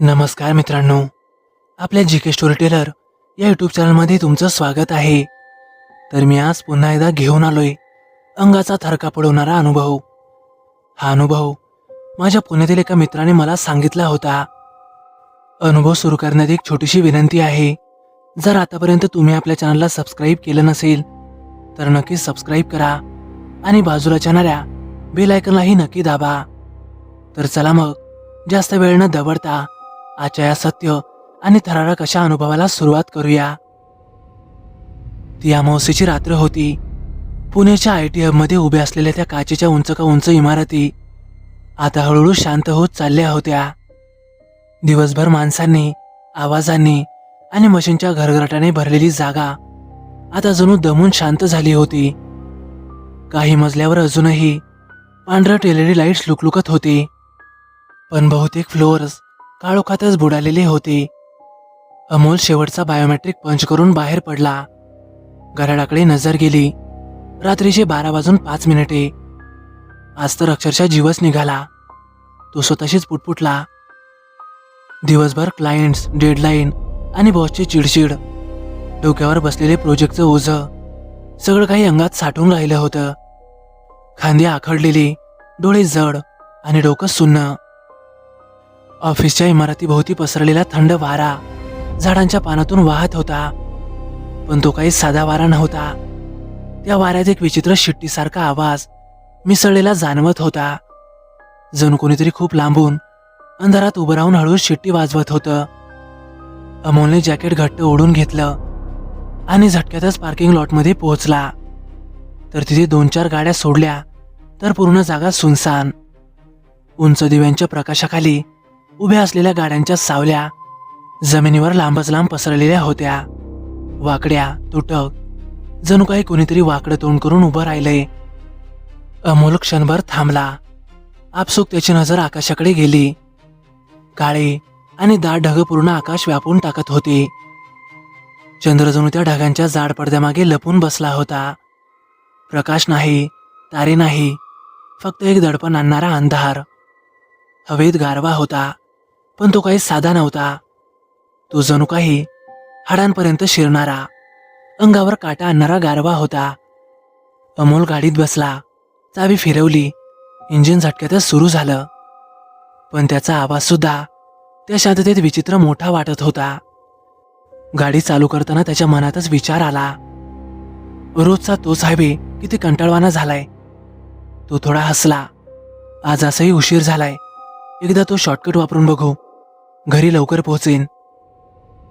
नमस्कार मित्रांनो आपल्या जी के स्टोरी टेलर या यूट्यूब चॅनलमध्ये तुमचं स्वागत आहे. तर मी आज पुन्हा एकदा घेऊन आलोय अंगाचा थरका पडवणारा अनुभव. हा अनुभव माझ्या पुण्यातील एका मित्राने मला सांगितला होता. अनुभव सुरू करण्यात एक छोटीशी विनंती आहे. जर आतापर्यंत तुम्ही आपल्या चॅनलला सबस्क्राईब केलं नसेल तर नक्की सबस्क्राईब करा आणि बाजूला जाणाऱ्या बेल आयकनलाही नक्की दाबा. तर चला मग जास्त वेळ न दवडता आजच्या या सत्य आणि थरारक अशा अनुभवाला सुरुवात करूया. ती अमावस्येची रात्र होती. पुण्याच्या आय टी हबमध्ये उभ्या असलेल्या त्या काचेच्या उंच का उंच इमारती आता हळूहळू शांत होत चालल्या होत्या. दिवसभर माणसांनी आवाजांनी आणि मशीनच्या घरघराटाने भरलेली जागा आता जणू दमून शांत झाली होती. काही मजल्यावर अजूनही पांढरट एलईडी लाईट्स लुकलुकत होती. पण बहुतेक फ्लोअर्स काळोखातच बुडालेले होते. अमोल शेवटचा बायोमेट्रिक पंच करून बाहेर पडला. घराडाकडे नजर गेली. रात्रीचे बारा वाजून पाच मिनिटे. आज तर अक्षरशः जीवच निघाला. तो स्वतःशीच पुटपुटला. दिवसभर क्लायंट्स डेडलाईन आणि बॉसची चिडचिड. डोक्यावर बसलेले प्रोजेक्टचं ओझं. सगळं काही अंगात साठून राहिलं होतं. खांदी आखडलेली डोळे जड आणि डोकं सुन्न. ऑफिसच्या इमारतीभोवती पसरलेला थंड वारा झाडांच्या पानातून वाहत होता पण तो काही साधा वारा नव्हता. त्या वाऱ्यात एक विचित्र शिट्टीसारखा आवाज मिसळलेला जाणवत होता. जणू कोणीतरी खूप लांबून अंधारात उभं राहून हळूच शिट्टी वाजवत होतं. अमोलने जॅकेट घट्ट ओढून घेतलं आणि झटक्यातच पार्किंग लॉटमध्ये पोहोचला. तर तिथे दोन चार गाड्या सोडल्या तर पूर्ण जागा सुनसान. उंच दिव्यांच्या प्रकाशाखाली उभ्या असलेल्या गाड्यांच्या सावल्या जमिनीवर लांबच लांब पसरलेल्या होत्या. वाकड्या तुटक जणू काही कोणीतरी वाकडं तोंड करून उभं राहिलंय. अमोल क्षणभर थांबला. आपसूक त्याची नजर आकाशाकडे गेली. काळे आणि दाट ढग पूर्ण आकाश व्यापून टाकत होते. चंद्रजणू त्या ढगांच्या जाड पडद्यामागे लपून बसला होता. प्रकाश नाही तारे नाही फक्त एक दडपण आणणारा अंधार. हवेत गारवा होता. पण तो काही साधा नव्हता. तो जणू काही हाडांपर्यंत शिरणारा अंगावर काटा आणणारा गारवा होता. अमोल गाडीत बसला चावी फिरवली इंजिन झटक्यातच सुरू झालं. पण त्याचा आवाज सुद्धा त्या शांततेत विचित्र मोठा वाटत होता. गाडी चालू करताना त्याच्या मनातच विचार आला. रोजचा तोच हायवे किती कंटाळवाना झालाय. तो थोडा हसला. आज असंही उशीर झालाय. एकदा तो शॉर्टकट वापरून बघू. घरी लवकर पोहोचेन.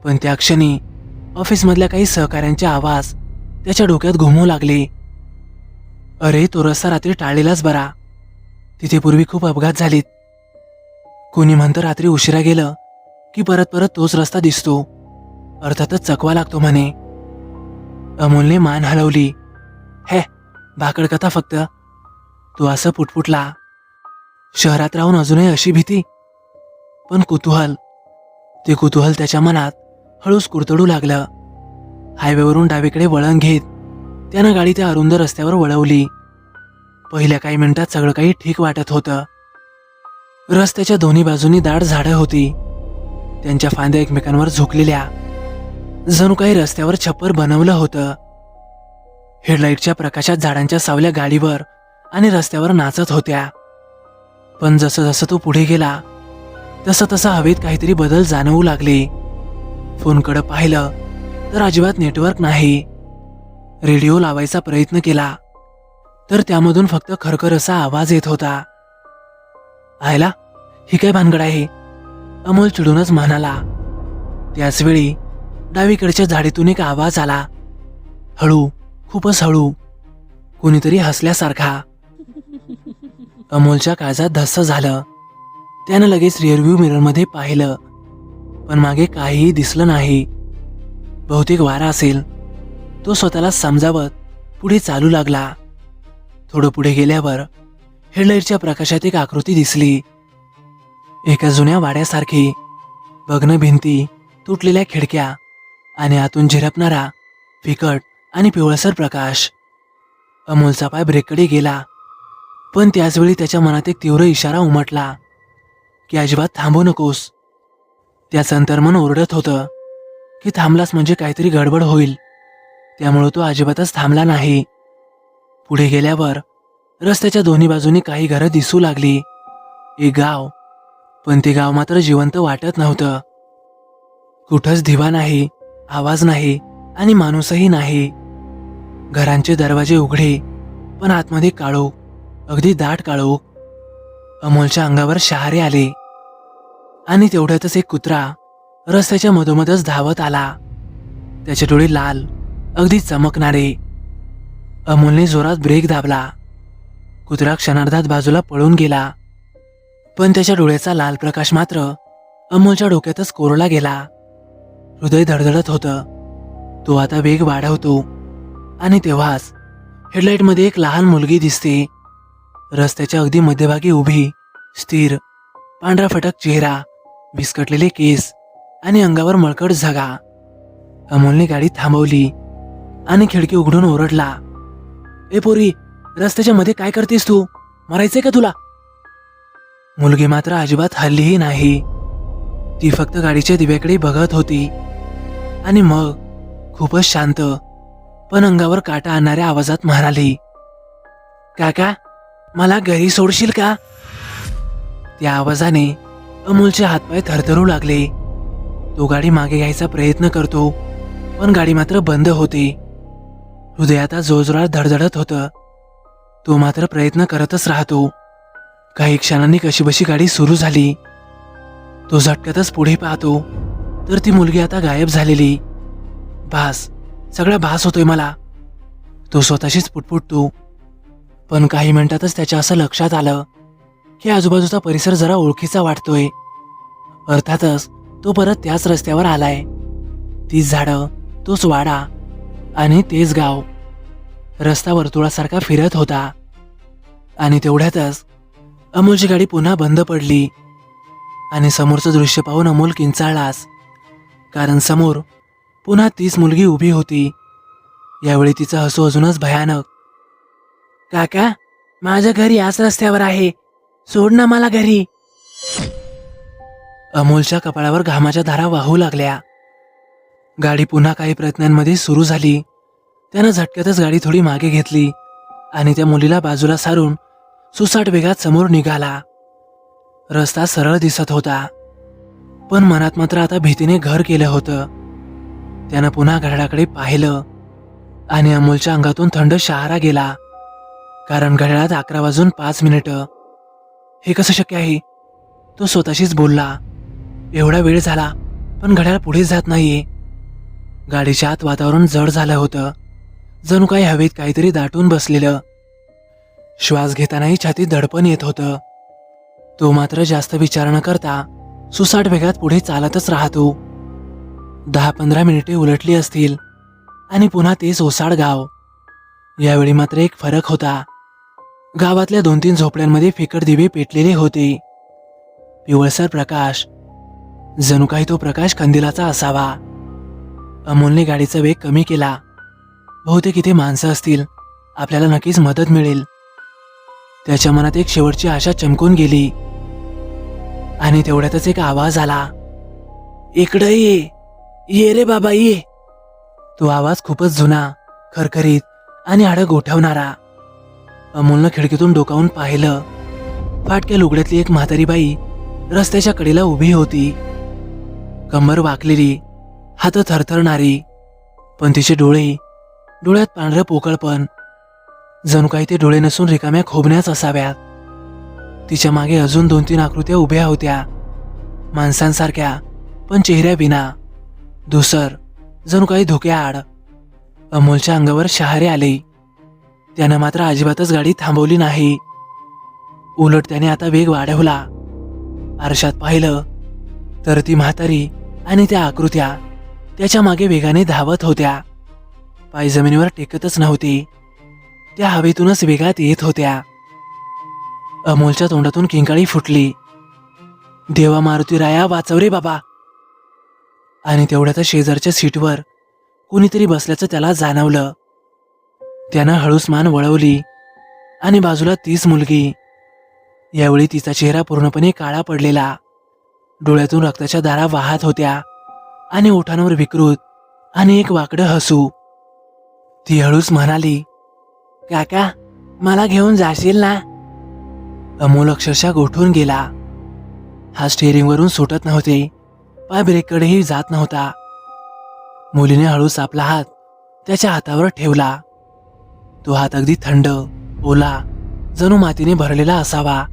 पण त्या क्षणी ऑफिसमधल्या काही सहकाऱ्यांचे आवाज त्याच्या डोक्यात घुमू लागले. अरे तो रस्ता रात्री टाळलेलाच बरा. तिथे पूर्वी खूप अपघात झालीत. कोणी म्हणतं रात्री उशिरा गेलं की परत परत तोच रस्ता दिसतो. अर्थातच चकवा लागतो म्हणे. अमोलने मान हलवली. हे भाकड कथा फक्त. तू असं पुटपुटला. शहरात राहून अजूनही अशी भीती. पण कुतूहल ते कुतूहल त्याच्या मनात हळूच कुरतडू लागलं. हायवेवरून डावीकडे वळण घेत त्यानं गाडी त्या अरुंद रस्त्यावर वळवली. पहिल्या काही मिनिटात सगळं काही ठीक वाटत होतं. रस्त्याच्या दोन्ही बाजूनी दाट झाडं होती. त्यांच्या फांद्या एकमेकांवर झुकलेल्या. जणू काही रस्त्यावर छप्पर बनवलं होतं. हेडलाईटच्या प्रकाशात झाडांच्या सावल्या गाडीवर आणि रस्त्यावर नाचत होत्या. पण जसं जसं तो पुढे गेला तसं तसं हवेत काहीतरी बदल जाणवू लागले. फोनकडं पाहिलं तर अजिबात नेटवर्क नाही. रेडिओ लावायचा प्रयत्न केला तर त्यामधून फक्त खरखर असा आवाज येत होता. आयला ही काय भानगड आहे? अमोल चिडूनच म्हणाला. त्याचवेळी डावीकडच्या झाडीतून एक आवाज आला. हळू खूपच हळू. कोणीतरी हसल्यासारखा. अमोलच्या काळजात धस्स झालं. त्यानं लगेच रिअरव्ह्यू मिररमध्ये पाहिलं. पण मागे काहीही दिसलं नाही. बहुतेक वारा असेल. तो स्वतःला समजावत पुढे चालू लागला. थोडं पुढे गेल्यावर हेडलाईटच्या प्रकाशात एक आकृती दिसली. एका जुन्या वाड्यासारखी भग्न भिंती तुटलेल्या खिडक्या आणि आतून झिरपणारा फिकट आणि पिवळसर प्रकाश. अमोलचा पाय ब्रेककडे गेला. पण त्याचवेळी त्याच्या मनात एक तीव्र इशारा उमटला. की अजिबात थांबू नकोस. त्याचं अंतर्मन ओरडत होतं की थांबलास म्हणजे काहीतरी गडबड होईल. त्यामुळं तो अजिबातच थांबला नाही. पुढे गेल्यावर रस्त्याच्या दोन्ही बाजूनी काही घरं दिसू लागली. एक गाव पण ते गाव मात्र जिवंत वाटत नव्हतं. कुठंच दिवा नाही आवाज नाही आणि माणूसही नाही. घरांचे दरवाजे उघडे पण आतमध्ये काळोख अगदी दाट काळोख अमोलच्या अंगावर शहारे आले. आणि तेवढ्यातच एक कुत्रा रस्त्याच्या मधोमधच धावत आला. त्याचे डोळे लाल अगदी चमकणारे. अमोलने जोरात ब्रेक दाबला. कुत्रा क्षणार्धात बाजूला पळून गेला. पण त्याच्या डोळ्याचा लाल प्रकाश मात्र अमोलच्या डोक्यातच कोरला गेला. हृदय धडधडत होतं. तो आता वेग वाढवतो. आणि तेव्हाच हेडलाईटमध्ये एक लहान मुलगी दिसते. रस्त्याच्या अगदी मध्यभागी उभी स्थिर पांढरा फटक चेहरा विस्कटलेले केस आणि अंगावर मळकट झगा. अमोलने गाडी थांबवली आणि खिडकी उघडून ओरडला ए पोरी रस्त्याच्या मध्ये काय करतेस तू? मरायचंय का तुला? मुलगी मात्र अजिबात हल्लीही नाही. ती फक्त गाडीच्या दिव्याकडे बघत होती आणि मग खूपच शांत पण अंगावर काटा आणणाऱ्या आवाजात म्हणाली काका मला घरी सोडशील का? त्या आवाजाने अमोलचे हातपाय थरथरू लागले. तो गाडी मागे घ्यायचा प्रयत्न करतो पण गाडी मात्र बंद होते. हृदयात जोरजोरात धडधडत होतं. तो मात्र प्रयत्न करतच राहतो. काही क्षणांनी कशीबशी गाडी सुरू झाली. तो झटकतच पुढे पाहतो तर ती मुलगी आता गायब झालेली. भास सगळा भास होतोय मला. तो स्वतःशीच पुटपुटतो. पण काही मिनिटातच त्याच्या असं लक्षात आलं की आजूबाजूचा परिसर जरा ओळखीचा वाटतोय. अर्थातच तो परत त्याच रस्त्यावर आलाय. तीच झाडं तोच वाडा आणि तेच गाव. रस्ता वर्तुळासारखा फिरत होता. आणि तेवढ्यातच अमोलची गाडी पुन्हा बंद पडली. आणि समोरचं दृश्य पाहून अमोल किंचाळलास कारण समोर पुन्हा तीच मुलगी उभी होती. यावेळी तिचं हसू अजूनच भयानक. काका माझं घर याच रस्त्यावर आहे. सोड ना मला घरी. अमोलच्या कपाळावर घामाच्या धारा वाहू लागल्या. गाडी पुन्हा काही प्रयत्नांमध्ये सुरू झाली. त्यानं झटक्यातच गाडी थोडी मागे घेतली आणि त्या मुलीला बाजूला सारून सुसाट वेगात समोर निघाला. रस्ता सरळ दिसत होता पण मनात मात्र आता भीतीने घर केलं होतं. त्यानं पुन्हा घराकडे पाहिलं आणि अमोलच्या अंगातून थंड शहारा गेला. कारण घड्याळात अकरा वाजून पाच मिनिटं. हे कसं शक्य आहे? तो स्वतःशीच बोलला. एवढा वेळ झाला पण घड्याळ पुढे जात नाहीये. गाडीच्या आत वातावरण जड झालं होतं. जणू काही हवेत काहीतरी दाटून बसलेलं. श्वास घेतानाही छातीत दडपण येत होतं. तो मात्र जास्त विचार न करता सुसाट वेगात पुढे चालतच राहतो. दहा पंधरा मिनिटे उलटली असतील आणि पुन्हा तेच ओसाड गाव. यावेळी मात्र एक फरक होता. गावातल्या दोन तीन झोपड्यांमध्ये फिकट दिवे पेटलेले होते. पिवळसर प्रकाश. जणू काही तो प्रकाश कंदिलाचा असावा. अमोलने गाडीचा वेग कमी केला. बहुतेक इथे माणसं असतील. आपल्याला नक्कीच मदत मिळेल. त्याच्या मनात एक शेवटची आशा चमकून गेली. आणि तेवढ्यातच एक आवाज आला. इकडं ये. ये रे बाबा ये. तो आवाज खूपच जुना खरखरीत आणि आडं गोठवणारा. अमोलनं खिडकीतून डोकावून पाहिलं. फाटक्या लुगड्यातली एक म्हातारी बाई रस्त्याच्या कडेला उभी होती. कंबर वाकलेली हात थरथरणारी पण तिचे डोळे डोळ्यात पांढरं पोकळपण जणू काही ते डोळे नसून रिकाम्या खोबण्याच असाव्यात. तिच्यामागे अजून दोन तीन आकृत्या उभ्या होत्या. माणसांसारख्या पण चेहऱ्या विना धुसर जणू काही धोक्याआड. अमोलच्या अंगावर शहारे आले. त्यानं मात्र अजिबातच गाडी थांबवली नाही. उलट त्याने आता वेग वाढवला. आरशात पाहिलं तर ती म्हातारी आणि त्या आकृत्या त्याच्यामागे वेगाने धावत होत्या. पाय जमिनीवर टेकतच नव्हती. त्या हवेतूनच वेगात येत होत्या. अमोलच्या तोंडातून किंकाळी फुटली. देवा मारुती राया वाचव रे बाबा. आणि तेवढ्यातच शेजारच्या सीटवर कुणीतरी बसल्याचं त्याला जाणवलं. त्यानं हळूस मान वळवली आणि बाजूला तीच मुलगी. यावेळी तिचा चेहरा पूर्णपणे काळा पडलेला. डोळ्यातून रक्ताच्या दारा वाहत होत्या आणि ओठांवर विकृत आणि एक वाकडं हसू. ती हळूच म्हणाली काका मला घेऊन जाशील ना? अमोल अक्षरशः गोठून गेला. हा स्टेअरिंगवरून सुटत नव्हते पाय ब्रेककडेही जात नव्हता. मुलीने हळूच आपला हात त्याच्या हातावर ठेवला. तो हात अगदी थंड ओला जणू मातीने भरलेला असावा.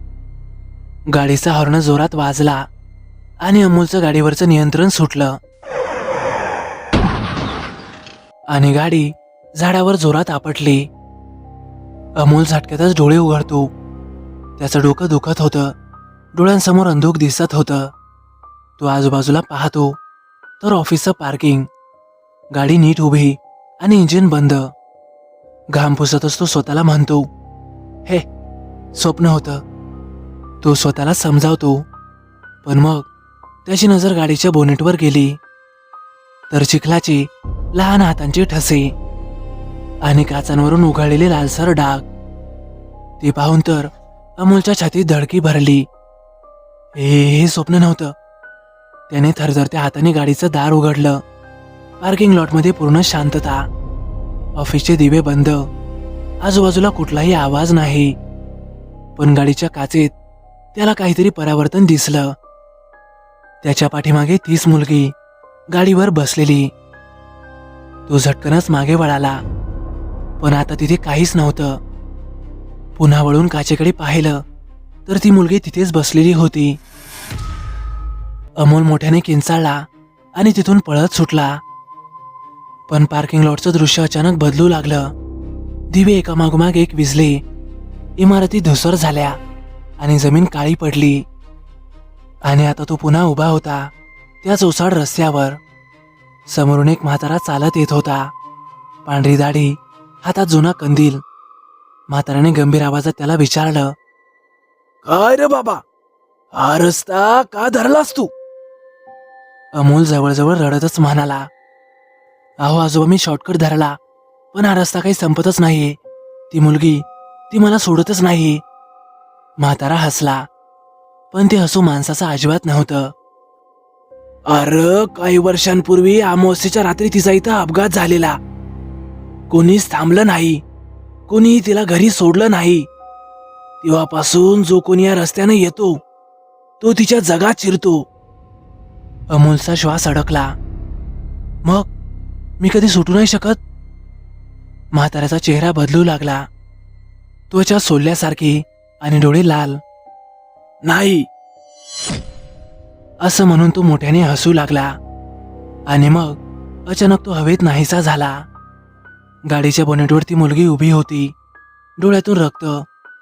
गाडीचा हॉर्न जोरात वाजला आणि अमोलचं गाडीवरचं नियंत्रण सुटलं. आणि गाडी झाडावर जोरात आपटली. अमोल झटक्यातच डोळे उघडतो. त्याचं डोकं दुखत होतं. डोळ्यांसमोर अंधूक दिसत होतं. तो आजूबाजूला पाहतो. तर ऑफिसचं पार्किंग. गाडी नीट उभी आणि इंजिन बंद. घाम पुसतच तो स्वतःला म्हणतो हे स्वप्न होतं. तो स्वतःला समजावतो. पण मग त्याची नजर गाडीच्या बोनेटवर गेली. तर चिखलाचे लहान हातांचे ठसे आणि काचांवरून उघडलेले लालसर डाग. ते पाहून तर अमोलच्या छातीत धडकी भरली. हे हे स्वप्न नव्हतं. त्याने थरथरत्या हाताने गाडीचं दार उघडलं. पार्किंग लॉटमध्ये पूर्ण शांतता ऑफिसचे दिवे बंद. आजूबाजूला कुठलाही आवाज नाही. पण गाडीच्या काचेत त्याला काहीतरी परावर्तन दिसलं. त्याच्या पाठीमागे तीच मुलगी गाडीवर बसलेली. तो झटकनच मागे वळाला. पण आता तिथे काहीच नव्हतं. पुन्हा वळून काचेकडे पाहिलं तर ती मुलगी तिथेच बसलेली होती. अमोल मोठ्याने किंचाळला आणि तिथून पळत सुटला. पण पार्किंग लॉटचं दृश्य अचानक बदलू लागलं. दिवे एकामागोमाग एक विजले. इमारती धुसर झाल्या आणि जमीन काळी पडली. आणि आता तो पुन्हा उभा होता त्याच ओसाड रस्त्यावर. समोरून एक म्हातारा चालत येत होता. पांढरी दाढी हातात जुना कंदील. म्हाताराने गंभीर आवाजात त्याला विचारलं काय रे बाबा? हा रस्ता का धरलास तू? अमोल जवळजवळ रडतच म्हणाला अहो आजोबा मी शॉर्टकट धरला. पण हा रस्ता काही संपतच नाहीये. ती मुलगी ती मला सोडतच नाही म्हातारा हसला. पण ते हसू माणसाचं अजिबात नव्हतं. अरे काही वर्षांपूर्वी अमावस्येच्या रात्री तिचा इथं अपघात झालेला. कोणीच थांबलं नाही. कोणी तिला घरी सोडलं नाही. तेव्हापासून जो कोणी या रस्त्याने येतो तो तिच्या जगात शिरतो. अमोलचा श्वास अडकला. मग मी कधी सुटू नाही शकत. म्हाताऱ्याचा चेहरा बदलू लागला. त्वचा सोलल्यासारखी आणि डोळे लाल. नाही. असं म्हणून तो मोठ्याने हसू लागला. आणि मग अचानक तो हवेत नाहीसा झाला. गाडीच्या बोनेटवर ती मुलगी उभी होती. डोळ्यातून रक्त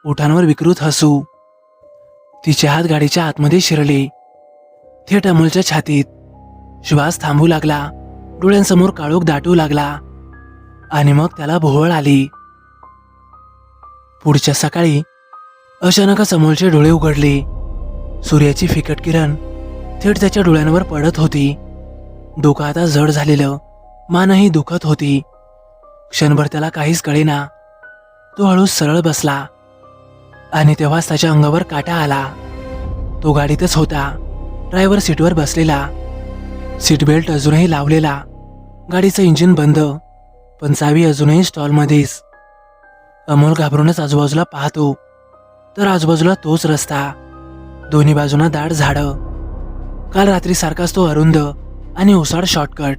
ओठांवर विकृत हसू. तिचे हात गाडीच्या आतमध्ये शिरले. थेट अमोलच्या छातीत श्वास थांबू लागला. डोळ्यांसमोर काळोख दाटू लागला आणि मग त्याला भोवळ आली. पुढच्या सकाळी अचानक समोरचे डोळे उघडले. सूर्याची फिकट किरण थेट त्याच्या डोळ्यांवर पडत होती. डोकं आता जड झालेलं मानही दुखत होती. क्षणभर त्याला काहीच कळेना. तो हळू सरळ बसला आणि तेव्हाच त्याच्या अंगावर काटा आला. तो गाडीतच होता. ड्रायव्हर सीटवर बसलेला. सीट बेल्ट अजूनही लावलेला. गाडीचं इंजिन बंद पण चावी अजूनही स्टॉलमध्येच. अमोल घाबरूनच आजूबाजूला पाहतो तर आजूबाजूला तोच रस्ता. दोन्ही बाजूंना दाट झाडं. काल रात्री सारखाच तो अरुंद आणि ओसाड शॉर्टकट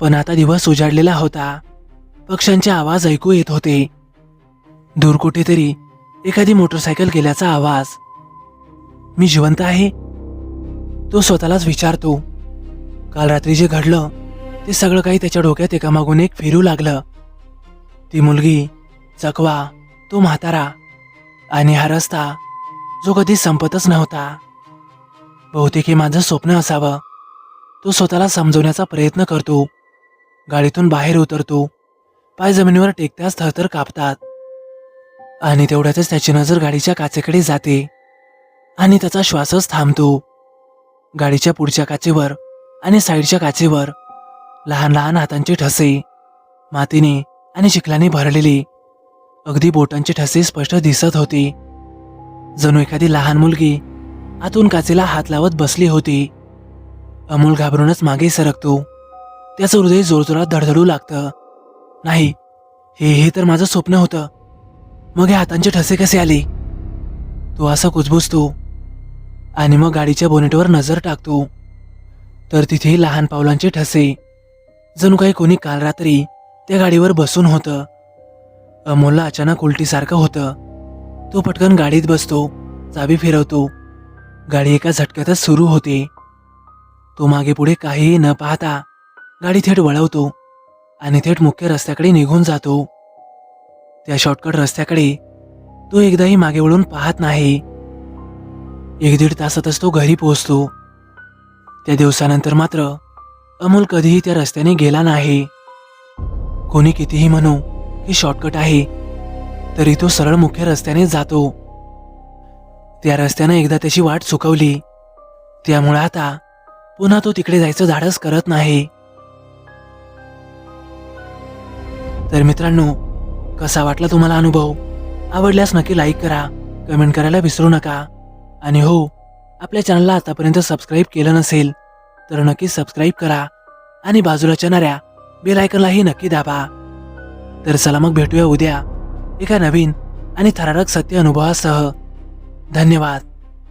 पण आता दिवस उजाडलेला होता. पक्ष्यांचे आवाज ऐकू येत होते. दूर कुठेतरी एखादी मोटरसायकल गेल्याचा आवाज. मी जिवंत आहे? तो स्वतःलाच विचारतो. काल रात्री जे घडलं ते सगळं काही त्याच्या डोक्यात एकामागून एक फिरू लागलं. ती मुलगी चकवा तो म्हातारा आणि हा रस्ता जो कधी संपतच नव्हता. बहुतेक हे माझं स्वप्न असावं. तो स्वतःला समजवण्याचा प्रयत्न करतो. गाडीतून बाहेर उतरतो. पाय जमिनीवर टेकताच थरथर कापतात. आणि तेवढ्यातच त्याची नजर गाडीच्या काचेकडे जाते. आणि त्याचा श्वासच थांबतो. गाडीच्या पुढच्या काचेवर आणि साईडच्या काचेवर लहान लहान हातांचे ठसे मातीने आणि चिखलाने भरलेली. अगदी बोटांचे ठसे स्पष्ट दिसत होते. जणू एखादी लहान मुलगी आतून काचेला हात लावत बसली होती. अमोल घाबरूनच मागे सरकतो. त्याचं हृदय जोरजोरात धडधडू लागतं. नाही हे हे तर माझं स्वप्न होतं. मग हे हातांचे ठसे कसे आले? तो असा कुजबुजतो. आणि मग गाडीच्या बोनेटवर नजर टाकतो. तर तिथे लहान पावलांचे ठसे जणू काही कोणी काल रात्री त्या गाडीवर बसून होतं. अमोलला अचानक उलटीसारखं होतं. तो पटकन गाडीत बसतो चावी फिरवतो. गाडी एका झटक्यातच सुरू होते. तो मागे पुढे काहीही न पाहता गाडी थेट वळवतो आणि थेट मुख्य रस्त्याकडे निघून जातो. त्या शॉर्टकट रस्त्याकडे तो एकदाही मागे वळून पाहत नाही. एक दीड तासातच तो घरी पोहोचतो. त्या दिवसानंतर मात्र अमोल कधीही त्या रस्त्याने गेला नाही. कोणी कितीही म्हणू की शॉर्टकट आहे तरी तो सरळ मुख्य रस्त्याने जातो. त्या रस्त्यानं एकदा त्याची वाट चुकवली. त्यामुळे आता पुन्हा तो तिकडे जायचं धाडस करत नाही. तर मित्रांनो कसा वाटला तुम्हाला अनुभव? आवडल्यास नक्की लाईक करा कमेंट करायला विसरू नका. आणि हो आपल्या चॅनलला आतापर्यंत सबस्क्राईब केलं नसेल तर नक्की सबस्क्राईब करा आणि बाजूला येणाऱ्या बेल आयकनलाही नक्की दाबा. तर चला मग भेटूया उद्या एका नवीन आणि थरारक सत्य अनुभवासह. धन्यवाद.